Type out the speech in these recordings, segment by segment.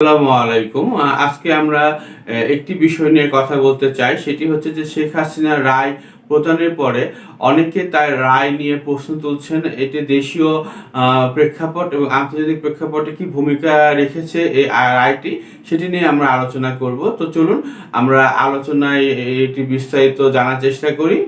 আসসালামু আলাইকুম। আজকে আমরা একটি বিষয় নিয়ে কথা বলতে চাই। সেটি হচ্ছে যে শেখ হাসিনার রায় প্রদানের পরে অনেকে তার রায় নিয়ে প্রশ্ন তুলছেন, এটি দেশীয় প্রেক্ষাপট এবং আন্তর্জাতিক প্রেক্ষাপটে কি ভূমিকা রেখেছে এই রায়টি, সেটি নিয়ে আমরা আলোচনা করব। তো চলুন, আমরা আলোচনায় এটি বিস্তারিত জানার চেষ্টা করি।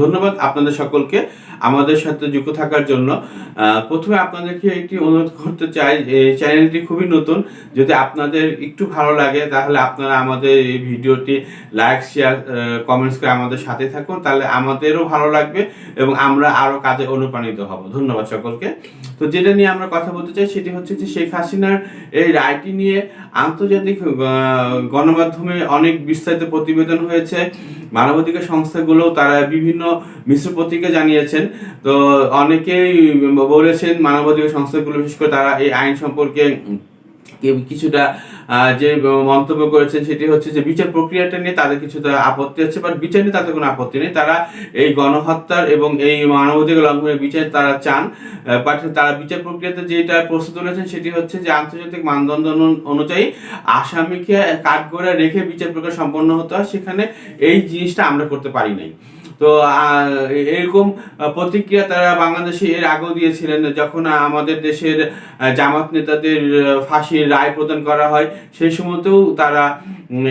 ধন্যবাদ আপনাদের সকলকে আমাদের সাথে যুক্ত থাকার জন্য। প্রথমে আপনাদেরকে একটি অনুরোধ করতে চাই চ্যানেলটি খুবই নতুন, যদি আপনাদের একটু ভালো লাগে, তাহলে আপনারা আমাদের এই ভিডিওটি লাইক, শেয়ার কমেন্টস করে আমাদের সাথে থাকুন, তাহলে আমাদেরও ভালো লাগবে এবং আমরা আরও কাজে অনুপ্রাণিত হব। ধন্যবাদ সকলকে। তো যেটা নিয়ে আমরা কথা বলতে চাই, সেটি হচ্ছে যে শেখ হাসিনার এই রায়টি নিয়ে আন্তর্জাতিক গণমাধ্যমে অনেক বিস্তারিত প্রতিবেদন হয়েছে। মানবাধিকার সংস্থাগুলো তারা বিভিন্ন মিশ্র প্রতিক্রিয়া জানিয়েছেন। তো অনেকেই বলেছেন মানবাধিকার সংস্থাগুলো, বিশেষ করে তারা এই আইন সম্পর্কে কিছুটা যে মন্তব্য করেছেন সেটি হচ্ছে যে বিচার প্রক্রিয়াটা নিয়ে তাদের কিছুটা আপত্তি আছে বাট বিচার নিয়ে তাদের কোনো আপত্তি নেই। তারা এই গণহত্যার এবং এই মানবাধিকার লঙ্ঘনের বিচার তারা চান বাট তারা বিচার প্রক্রিয়াতে যেটা প্রস্তুত তুলেছেন সেটি হচ্ছে যে আন্তর্জাতিক মানদণ্ড অনুযায়ী আসামিকে কাঠগড়ায় রেখে বিচার প্রক্রিয়া সম্পন্ন হতে হয়। সেখানে এই জিনিসটা আমরা করতে পারি নাই। তো এরকম প্রতিক্রিয়া তারা বাংলাদেশে এর আগেও দিয়েছিলেন যখন আমাদের দেশের জামাত নেতাদের ফাঁসির রায় প্রদান করা হয়, সেই সময়তেও তারা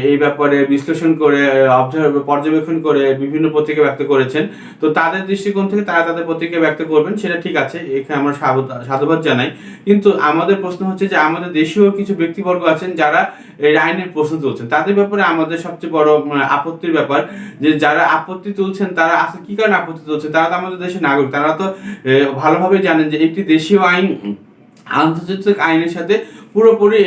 এই ব্যাপারে বিশ্লেষণ করে অবজার্ভ পর্যবেক্ষণ করে বিভিন্ন প্রতিক্রিয়া ব্যক্ত করেছেন। তো তাদের দৃষ্টিকোণ থেকে তারা তাদের প্রতিক্রিয়া ব্যক্ত করবেন, সেটা ঠিক আছে, এখানে আমরা সাধু- সাধুবাদ জানাই। কিন্তু আমাদের প্রশ্ন হচ্ছে যে, আমাদের দেশীয় কিছু ব্যক্তিবর্গ আছেন যারা এই আইনের প্রশ্ন তুলছেন। তাদের ব্যাপারে আমাদের সবচেয়ে বড় আপত্তির ব্যাপার যে, যারা আপত্তি তুলছেন তারা আসলে কি কারণে আপত্তি হচ্ছে? তারা তো আমাদের দেশের নাগরিক। তারা তো ভালোভাবে জানেন যে একটি দেশীয় আইন, আন্তর্জাতিক আইনের সাথে পুরোপুরি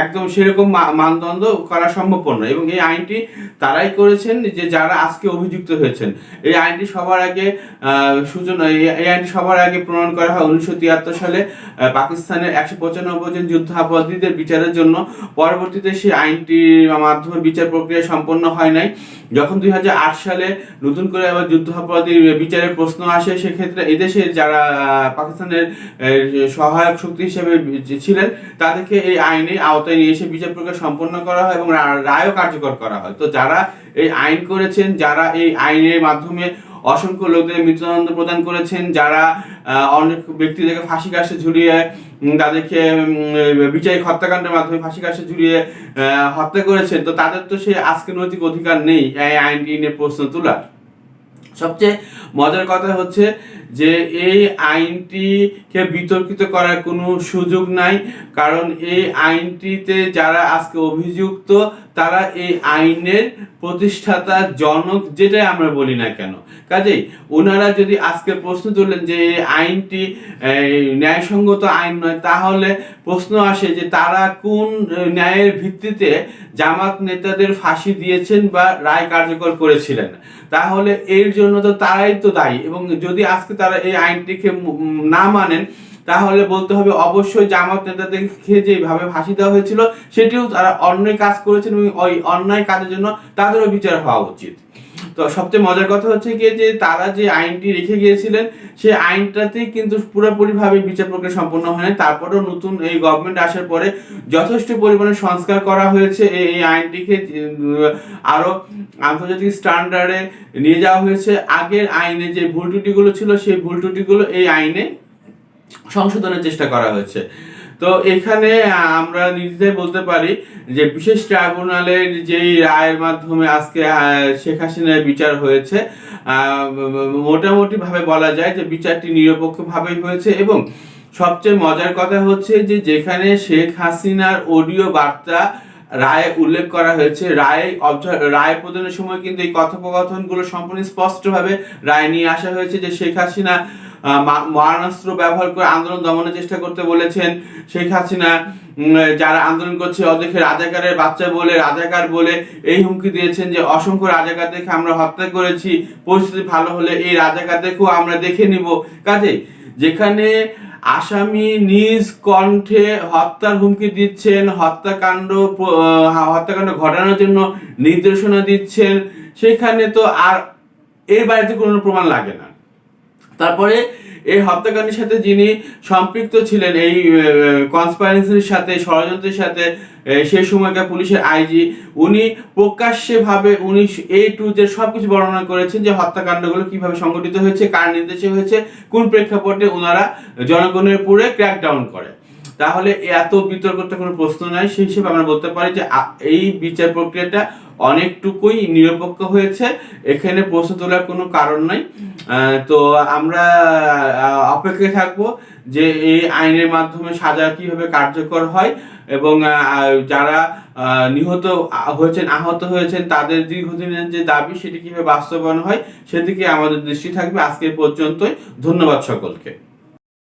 একদম সেরকম মানদণ্ড করা সম্ভবপর নয় এবং এই আইনটি তারাই করেছেন যে যারা আজকে অভিযুক্ত হয়েছেন। এই আইনটি সবার আগে সূচনা এই- আইনটি সবার আগে প্রণয়ন করা হয় উনিশশো তিয়াত্তর সালে পাকিস্তানের একশো পঁচানব্বই জন যুদ্ধাপরাধীদের বিচারের জন্য। পরবর্তীতে সেই আইনটির মাধ্যমে বিচার প্রক্রিয়া সম্পন্ন হয় নাই। যখন দুই হাজার আট সালে নতুন করে আবার যুদ্ধাপরাধীর বিচারের প্রশ্ন আসে, সেক্ষেত্রে এদেশের যারা পাকিস্তানের সহায়ক শক্তি হিসেবে ছিলেন তাদেরকে এই আইনের আওতায় নিয়ে এসে বিচার প্রক্রিয়া সম্পন্ন করা হয় এবং রায়ও কার্যকর করা হয়। তো যারা এই আইন করেছেন, যারা এই আইনের মাধ্যমে অসংখ্য লোকদের মৃত্যুদণ্ড প্রদান করেছেন, যারা অনেক ব্যক্তিদেরকে ফাঁসি কাশে ঝুলিয়ে তাদেরকে বিচারিক হত্যাকাণ্ডের মাধ্যমে ফাঁসি কাশে ঝুলিয়ে হত্যা করেছেন, তো তাদের তো সেই আজকে নৈতিক অধিকার নেই, এই আইনটি নিয়ে প্রশ্ন তোলার। সবচেয়ে মজার কথা হচ্ছে যে এই আইনটিকে বিতর্কিত করার কোনো সুযোগ নাই, কারণ এই আইনটিতে যারা আজকে অভিযুক্ত, তারা এই আইনের প্রতিষ্ঠাতা জনক যেটাই আমরা বলি না কেন। কাজেই ওনারা যদি আজকে প্রশ্ন তুললেন যে এই আইনটি ন্যায়সঙ্গত আইন নয়, তাহলে প্রশ্ন আসে যে তারা কোন ন্যায়ের ভিত্তিতে জামাত নেতাদের ফাঁসি দিয়েছেন বা রায় কার্যকর করেছিলেন। তাহলে এর জন্য তো তারাই তো দায়ী এবং যদি আজকে তারা এই আইনটিকে না মানেন, তাহলে বলতে হবে অবশ্যই জামাত নেতাদেরকে যেভাবে ফাঁসি দেওয়া হয়েছিল, সেটিও তারা অন্যায় কাজ করেছেন এবং ওই অন্যায় কাজের জন্য তাদেরও বিচার হওয়া উচিত। তো সবচেয়ে মজার কথা হচ্ছে গিয়ে যে তারা যে আইনটি রেখে গিয়েছিলেন সেই আইনটাতেই কিন্তু পুরোপুরিভাবে বিচার প্রক্রিয়া সম্পন্ন হয়নি তারপরেও নতুন এই গভর্নমেন্ট আসার পরে যথেষ্ট পরিমাণে সংস্কার করা হয়েছে। এই আইনটিকে উম, আরও আন্তর্জাতিক স্ট্যান্ডার্ডে নিয়ে যাওয়া হয়েছে। আগের আইনে যে ভুল ত্রুটিগুলো ছিল সেই ভুল ত্রুটিগুলো এই আইনে সংশোধনের চেষ্টা করা হয়েছে। তো এখানে আমরা নিজেদের বলতে পারি যে বিশেষ ট্রাইব্যুনালের যেই রায়ের মাধ্যমে আজকে শেখ হাসিনার বিচার হয়েছে মোটামুটিভাবে বলা যায় যে বিচারটি নিরপেক্ষভাবেই হয়েছে এবং সবচেয়ে মজার কথা হচ্ছে যে যেখানে শেখ হাসিনার অডিও বার্তা রায়ে উল্লেখ করা হয়েছে, রায় রায় প্রদানের সময় কিন্তু এই কথোপকথনগুলো সম্পূর্ণ স্পষ্টভাবে রায় নিয়ে আসা হয়েছে যে শেখ হাসিনা মারণাস্ত্র ব্যবহার করে আন্দোলন দমনের চেষ্টা করতে বলেছেন শেখ হাসিনা। যারা আন্দোলন করছে ওদেরকে রাজাকারের বাচ্চা বলে, রাজাকার বলে এই হুমকি দিয়েছেন যে, অসংখ্য রাজাকারদেরকে আমরা হত্যা করেছি, পরিস্থিতি ভালো হলে এই রাজাকারদেরকেও আমরা দেখে নিব। কাজে যেখানে আসামি নিজ কণ্ঠে হত্যার হুমকি দিচ্ছেন, হত্যাকাণ্ড হত্যাকাণ্ড ঘটানোর জন্য নির্দেশনা দিচ্ছেন, সেখানে তো আর এর বাড়িতে কোনো প্রমাণ লাগে না। তারপরে এই হত্যাকাণ্ডের সাথে যিনি সম্পৃক্ত ছিলেন, এই কনসপারেন্সির সাথে, ষড়যন্ত্রের সাথে সেই সময়কার পুলিশের আইজি, উনি প্রকাশ্যভাবে উনি এ টু যে সব কিছু বর্ণনা করেছেন যে হত্যাকাণ্ডগুলো কীভাবে সংগঠিত হয়েছে, কার নির্দেশে হয়েছে, কোন প্রেক্ষাপটে ওনারা জনগণের উপরে ক্র্যাকডাউন করে। তাহলে এত বিতর্কটা কোনো প্রশ্ন নাই। সেই হিসেবে আমরা বলতে পারি যে এই বিচার প্রক্রিয়াটা অনেকটুকুই নিরপেক্ষ হয়েছে। এখানে প্রশ্ন তোলার কোনো কারণ নাই। তো আমরা অপেক্ষায় থাকব যে এই আইনের মাধ্যমে সাজা কীভাবে কার্যকর হয় এবং যারা নিহত হয়েছেন, আহত হয়েছেন, তাদের দীর্ঘদিনের যে দাবি সেটি কীভাবে বাস্তবায়ন হয় সেদিকে আমাদের দৃষ্টি থাকবে। আজকে পর্যন্তই। ধন্যবাদ সকলকে।